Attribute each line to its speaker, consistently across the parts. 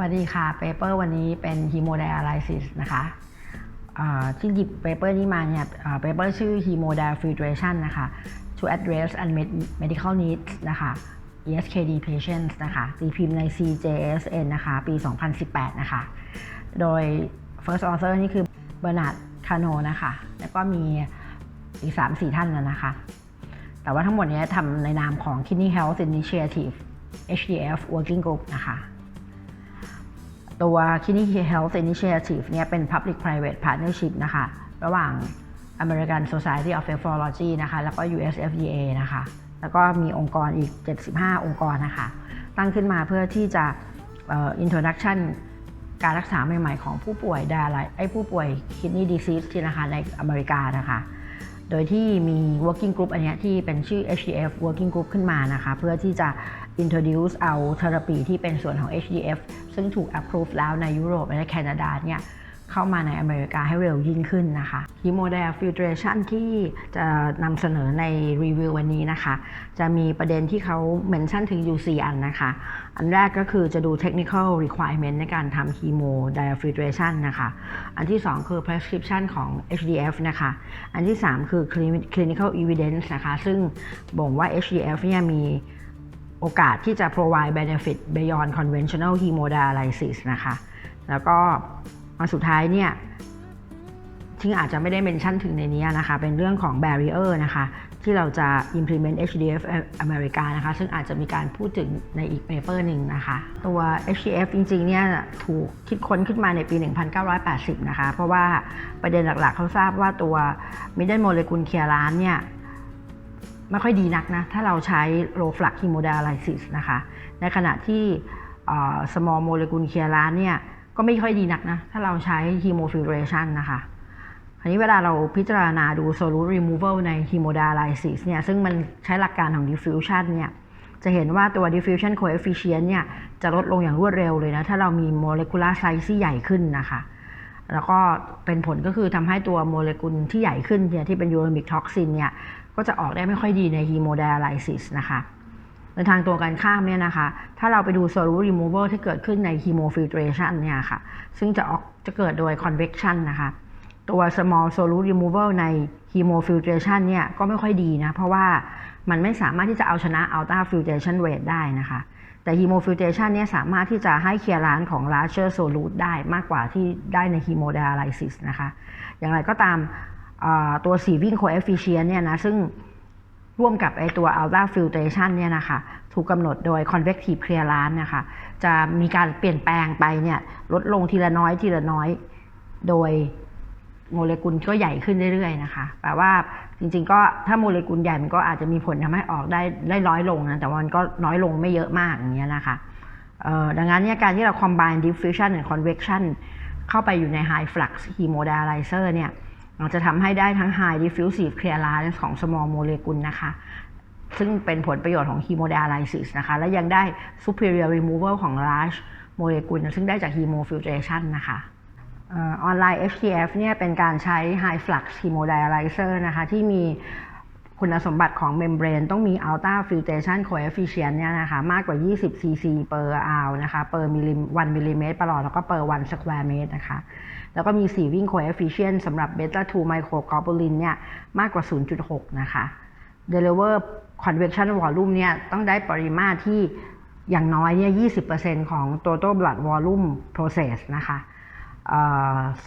Speaker 1: วัสดีค่ะเปเปอร์วันนี้เป็น hemodialysis นะคะที่หยิบเปเปอร์นี้มาเนี่ยเปเปอร์ชื่อ hemodiafiltration นะคะ to address unmet medical needs นะคะ ESKD patients นะคะตีพิมพ์ใน CJSN นะคะ ปี 2018 นะคะ โดย first author นี่คือเบอร์นาร์ดคาโนนะคะ แล้วก็มีอีก 3-4 ท่านนะนะคะ แต่ว่าทั้งหมดนี้ทำในนามของ Kidney Health Initiative HDF Working Group นะคะ ตัว Kidney Health Initiative เนี่ยเป็น Public Private Partnership นะคะ ระหว่าง American Society of Nephrology นะคะ แล้วก็ USFDA นะคะ แล้วก็มีองค์กรอีก 75 องค์กรนะคะ ตั้งขึ้นมาเพื่อที่จะ introduction การรักษาใหม่ ๆ ของผู้ป่วยดาไลไอ้ผู้ป่วย kidney disease ที่นะคะในอเมริกานะคะ โดยที่มี working group อันนี้ที่เป็นชื่อ HDF working group ขึ้นมานะคะ เพื่อที่จะ introduce เอา therapy ที่เป็นส่วนของ HDF ซึ่งถูก approve แล้วในยุโรปและแคนาดาเนี่ยเข้ามาในอเมริกาให้เร็วยิ่งขึ้นนะคะ hemodiafiltration ที่จะนำเสนอในรีวิววันนี้นะคะ จะมีประเด็นที่เขาเมนชั่นถึง UC อันนะคะ อันแรกก็คือจะดู technical requirement ในการทำ hemodiafiltration นะคะ อันที่ 2 คือ prescription ของ HDF นะคะ อันที่ 3 คือ clinical evidence นะคะ ซึ่งบ่งว่า HDF เนี่ยมี โอกาสที่จะ provide benefit beyond conventional hemodialysis นะคะ แล้วก็อันสุดท้ายเนี่ยที่อาจจะไม่ได้เมนชั่นถึงในนี้นะคะ เป็นเรื่องของ barrier นะคะ ที่เราจะ implement HDF อเมริกานะคะ ซึ่งอาจจะมีการพูดถึงในอีกเปเปอร์หนึ่งนะคะ ตัว HDF จริงๆ เนี่ยถูกคิดค้นขึ้นมาในปี 1980 นะคะ เพราะว่าประเด็นหลักๆ เขาทราบว่าตัว middle molecule clearance เนี่ย ไม่ค่อยดีนักนะ ถ้าเราใช้ low flux hemodialysis นะคะ ในขณะที่ small molecule clearance เนี่ยก็ไม่ค่อยดีนักนะ ถ้าเราใช้ hemofiltration นะคะคราวนี้เวลาเราพิจารณาดู solute removal ใน hemodialysis เนี่ยซึ่งมันใช้หลักการของ diffusion เนี่ยจะเห็นว่าตัว diffusion coefficient เนี่ยจะลดลงอย่างรวดเร็วเลยนะ ถ้าเรามี molecular size ที่ใหญ่ขึ้นนะคะ แล้วก็เป็นผลก็คือทำให้ตัวโมเลกุลที่ใหญ่ขึ้นเนี่ยที่เป็นยูโรมิกท็อกซินเนี่ย ก็จะออกได้ไม่ค่อยดีใน hemodialysis นะคะในทางตัวกันข้ามเนี่ยนะคะ ถ้าเราไปดู solute removal ที่เกิดขึ้นใน hemofiltration เนี่ยค่ะ ซึ่งจะออกจะเกิดโดย convection นะคะ ตัว small solute removal ใน hemofiltration เนี่ยก็ไม่ค่อยดีนะ เพราะว่ามันไม่สามารถที่จะเอาชนะ ultra filtration rate ได้นะคะ แต่ hemofiltration เนี่ยสามารถที่จะให้เคลียร์ร้านของ larger solute ได้มากกว่าที่ได้ใน hemodialysis นะคะ อย่างไรก็ตาม ตัว sieving coefficient เนี่ยนะซึ่งร่วมกับไอตัว ultra filtration เนี่ยนะคะถูกกำหนดโดย convective clearance นะคะจะมีการเปลี่ยนแปลงไปเนี่ยลดลงทีละน้อยทีละน้อย โดยโมเลกุลก็ใหญ่ขึ้นเรื่อยๆนะคะแปลว่าจริงๆก็ถ้าโมเลกุลใหญ่มันก็อาจจะมีผลทำให้ออกได้ได้น้อยลงนะแต่มันก็น้อยลงไม่เยอะมากอย่างเงี้ยนะคะดังนั้นเนี่ยการที่เรา combine diffusion and convection เข้าไปอยู่ใน high flux hemodialyzer เนี่ย มันจะทำให้ได้ทั้ง high diffusive clearance ของ small molecule นะคะ ซึ่งเป็นผลประโยชน์ของ hemodialysis นะคะ และยังได้ superior removal ของ large molecule ซึ่งได้จาก hemofiltration นะคะออนไลน์ HTF เนี่ยเป็นการใช้ high flux hemodialyzer นะคะที่มี คุณสมบัติของเมมเบรนต้องมี ultra filtration coefficient เนี่ยนะคะมากกว่า 20 cc per hour นะคะ per มิลลิ1มิลลิเมตรประหลอดแล้วก็ per 1 square meter นะคะ แล้วก็มี sieving coefficient สำหรับ beta 2 microglobulin เนี่ยมากกว่า 0.6 นะคะ deliver convection volume เนี่ยต้องได้ปริมาตรที่อย่างน้อยเนี่ย 20%ของ total blood volume process นะคะ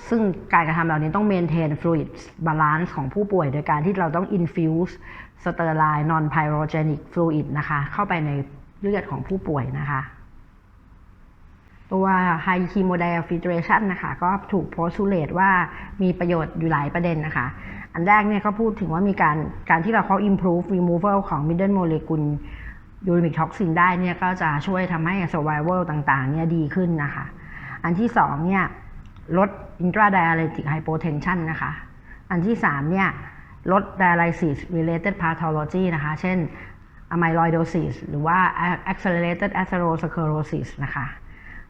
Speaker 1: ซึ่งการกระทำเหล่านี้ต้อง maintain fluid balance ของผู้ป่วย โดยการที่เราต้อง infuse sterile non pyrogenic fluid นะคะ เข้าไปในเลือดของผู้ป่วยนะคะ ตัว high hemodiafiltration นะคะ ก็ถูก postulate ว่ามีประโยชน์อยู่หลายประเด็นนะคะ อันแรกเนี่ยก็พูดถึงว่ามีการการที่เราเขา improve removal ของ middle molecule uremic toxin ได้เนี่ย ก็จะช่วยทำให้ survival ต่างๆ เนี่ยดีขึ้นนะคะ อันที่สองเนี่ย ลด intradialytic hypotension นะคะ อันที่ 3 เนี่ย ลด dialysis related pathology นะคะ เช่น amyloidosis หรือว่า accelerated atherosclerosis นะคะ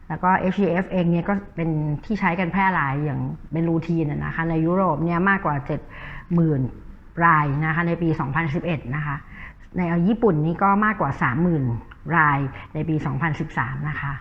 Speaker 1: แล้วก็ HGF เองเนี่ยก็เป็นที่ใช้กันแพร่หลายอย่างเป็นรูทีนนะคะ ในยุโรปเนี่ยมากกว่า 70,000 รายนะคะ ในปี 2011 นะคะ ในญี่ปุ่นนี่ก็มากกว่า 30,000 รายในปี 2013 นะคะ